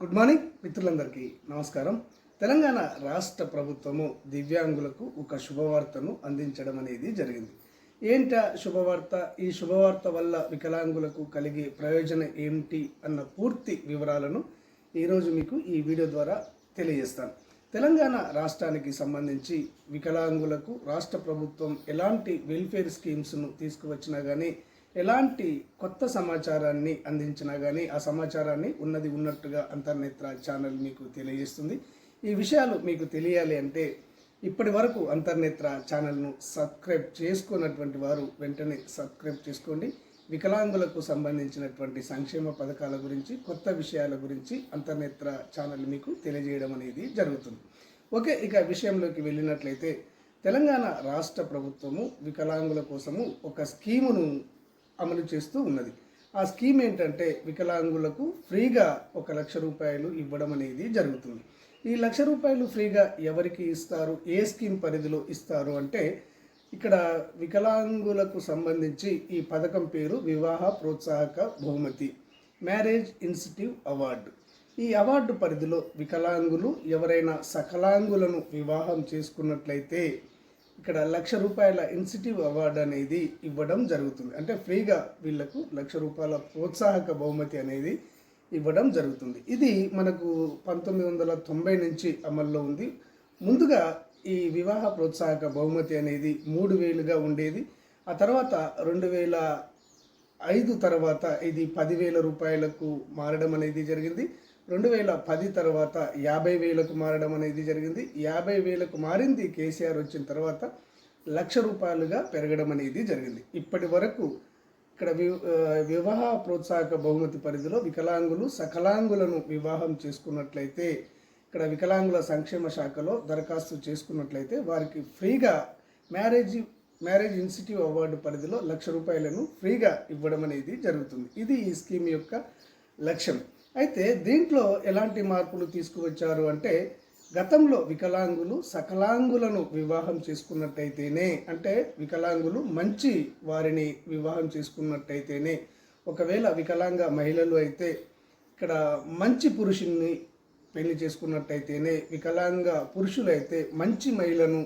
Good morning మిత్రులందరికీ. నమస్కారం. తెలంగాణ రాష్ట్ర ప్రభుత్వము దివ్యాంగులకు ఒక శుభవార్తను అందించడం అనేది జరిగింది. ఏంట శుభవార్త? ఈ శుభవార్త వల్ల వికలాంగులకు కలిగే ప్రయోజనం ఏమిటి అన్న పూర్తి వివరాలను ఈరోజు మీకు ఈ వీడియో ద్వారా తెలియజేస్తాను. తెలంగాణ రాష్ట్రానికి సంబంధించి వికలాంగులకు రాష్ట్ర ప్రభుత్వం ఎలాంటి వెల్ఫేర్ స్కీమ్స్ను తీసుకువచ్చినా కానీ ఎలాంటి కొత్త సమాచారాన్ని అందించినా కానీ ఆ సమాచారాన్ని ఉన్నది ఉన్నట్టుగా అంతర్నేత్ర ఛానల్ మీకు తెలియజేస్తుంది. ఈ విషయాలు మీకు తెలియాలి అంటే ఇప్పటి వరకు అంతర్నేత్ర ఛానల్ను సబ్స్క్రైబ్ చేసుకున్నటువంటి వారు వెంటనే సబ్స్క్రైబ్ చేసుకోండి. వికలాంగులకు సంబంధించినటువంటి సంక్షేమ పథకాల గురించి కొత్త విషయాల గురించి అంతర్నేత్ర ఛానల్ మీకు తెలియజేయడం అనేది జరుగుతుంది. ఓకే ఇక విషయంలోకి వెళ్ళినట్లయితే తెలంగాణ రాష్ట్ర ప్రభుత్వము వికలాంగుల కోసము ఒక స్కీమును అమలు చేస్తూ ఉన్నది. ఆ స్కీమ్ ఏంటంటే వికలాంగులకు ఫ్రీగా ఒక లక్ష రూపాయలు ఇవ్వడం అనేది జరుగుతుంది. ఈ లక్ష రూపాయలు ఫ్రీగా ఎవరికి ఇస్తారు? ఏ స్కీమ్ పరిధిలో ఇస్తారు అంటే ఇక్కడ వికలాంగులకు సంబంధించి ఈ పథకం పేరు వివాహ ప్రోత్సాహక బహుమతి మ్యారేజ్ ఇన్స్టిట్యూవ్ అవార్డు. ఈ అవార్డు పరిధిలో వికలాంగులు ఎవరైనా సకలాంగులను వివాహం చేసుకున్నట్లయితే ఇక్కడ లక్ష రూపాయల ఇన్సిటివ్ అవార్డు అనేది ఇవ్వడం జరుగుతుంది. అంటే ఫ్రీగా వీళ్ళకు లక్ష రూపాయల ప్రోత్సాహక బహుమతి అనేది ఇవ్వడం జరుగుతుంది. ఇది మనకు పంతొమ్మిది వందల తొంభై నుంచి అమల్లో ఉంది. ముందుగా ఈ వివాహ ప్రోత్సాహక బహుమతి అనేది మూడు వేలుగా ఉండేది. ఆ తర్వాత రెండు వేల ఐదు తర్వాత ఇది పదివేల రూపాయలకు మారడం అనేది జరిగింది. రెండు వేల పది తర్వాత యాభై వేలకు మారడం అనేది జరిగింది. యాభై వేలకు మారింది కేసీఆర్ వచ్చిన తర్వాత లక్ష రూపాయలుగా పెరగడం అనేది జరిగింది. ఇప్పటి వరకు ఇక్కడ వి వివాహ ప్రోత్సాహక బహుమతి పరిధిలో వికలాంగులు సకలాంగులను వివాహం చేసుకున్నట్లయితే ఇక్కడ వికలాంగుల సంక్షేమ శాఖలో దరఖాస్తు చేసుకున్నట్లయితే వారికి ఫ్రీగా మ్యారేజ్ మ్యారేజ్ ఇన్స్టిట్యూట్ అవార్డు పరిధిలో లక్ష రూపాయలను ఫ్రీగా ఇవ్వడం అనేది జరుగుతుంది. ఇది ఈ స్కీమ్ యొక్క లక్ష్యం. అయితే దీంట్లో ఎలాంటి మార్పులు తీసుకువచ్చారు అంటే గతంలో వికలాంగులు సకలాంగులను వివాహం చేసుకున్నట్టయితేనే అంటే వికలాంగులు మంచి వారిని వివాహం చేసుకున్నట్టయితేనే ఒకవేళ వికలాంగ మహిళలు అయితే ఇక్కడ మంచి పురుషుణ్ణి పెళ్ళి చేసుకున్నట్టయితేనే వికలాంగ పురుషులైతే మంచి మహిళను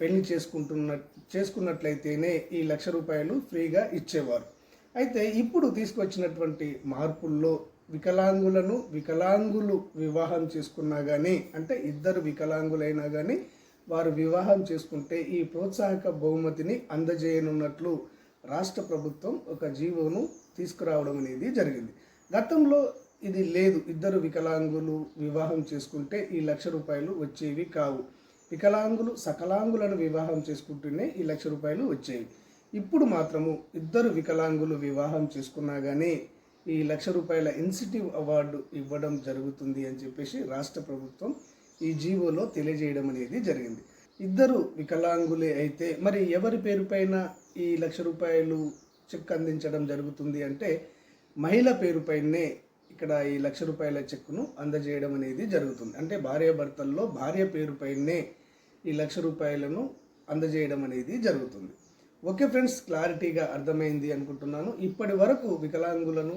పెళ్ళి చేసుకుంటున్న చేసుకున్నట్లయితేనే ఈ లక్ష రూపాయలు ఫ్రీగా ఇచ్చేవారు. అయితే ఇప్పుడు తీసుకొచ్చినటువంటి మార్పుల్లో వికలాంగులను వికలాంగులు వివాహం చేసుకున్నా కానీ అంటే ఇద్దరు వికలాంగులైనా కానీ వారు వివాహం చేసుకుంటే ఈ ప్రోత్సాహక బహుమతిని అందజేయనున్నట్లు రాష్ట్ర ప్రభుత్వం ఒక జీవోను తీసుకురావడం అనేది జరిగింది. గతంలో ఇది లేదు. ఇద్దరు వికలాంగులు వివాహం చేసుకుంటే ఈ లక్ష రూపాయలు వచ్చేవి కావు. వికలాంగులు సకలాంగులను వివాహం చేసుకుంటూనే ఈ లక్ష రూపాయలు వచ్చేవి. ఇప్పుడు మాత్రము ఇద్దరు వికలాంగులు వివాహం చేసుకున్నా కానీ ఈ లక్ష రూపాయల ఇన్సిటివ్ అవార్డు ఇవ్వడం జరుగుతుంది అని చెప్పేసి రాష్ట్ర ప్రభుత్వం ఈ జీవోలో తెలియజేయడం అనేది జరిగింది. ఇద్దరు వికలాంగులే అయితే మరి ఎవరి పేరుపైన ఈ లక్ష రూపాయలు చెక్ అందించడం జరుగుతుంది అంటే మహిళ పేరుపైనే ఇక్కడ ఈ లక్ష రూపాయల చెక్కును అందజేయడం అనేది జరుగుతుంది. అంటే భార్యాభర్తల్లో భార్య పేరుపైనే ఈ లక్ష రూపాయలను అందజేయడం అనేది జరుగుతుంది. ఓకే ఫ్రెండ్స్ క్లారిటీగా అర్థమైంది అనుకుంటున్నాను. ఇప్పటి వరకు వికలాంగులను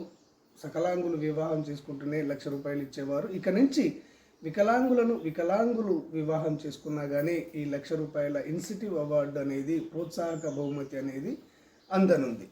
సకలాంగులు వివాహం చేసుకుంటూనే లక్ష రూపాయలు ఇచ్చేవారు. ఇక నుంచి వికలాంగులను వికలాంగులు వివాహం చేసుకున్నా కానీ ఈ లక్ష రూపాయల ఇన్సిటివ్ అవార్డు అనేది ప్రోత్సాహక బహుమతి అనేది అందనుంది.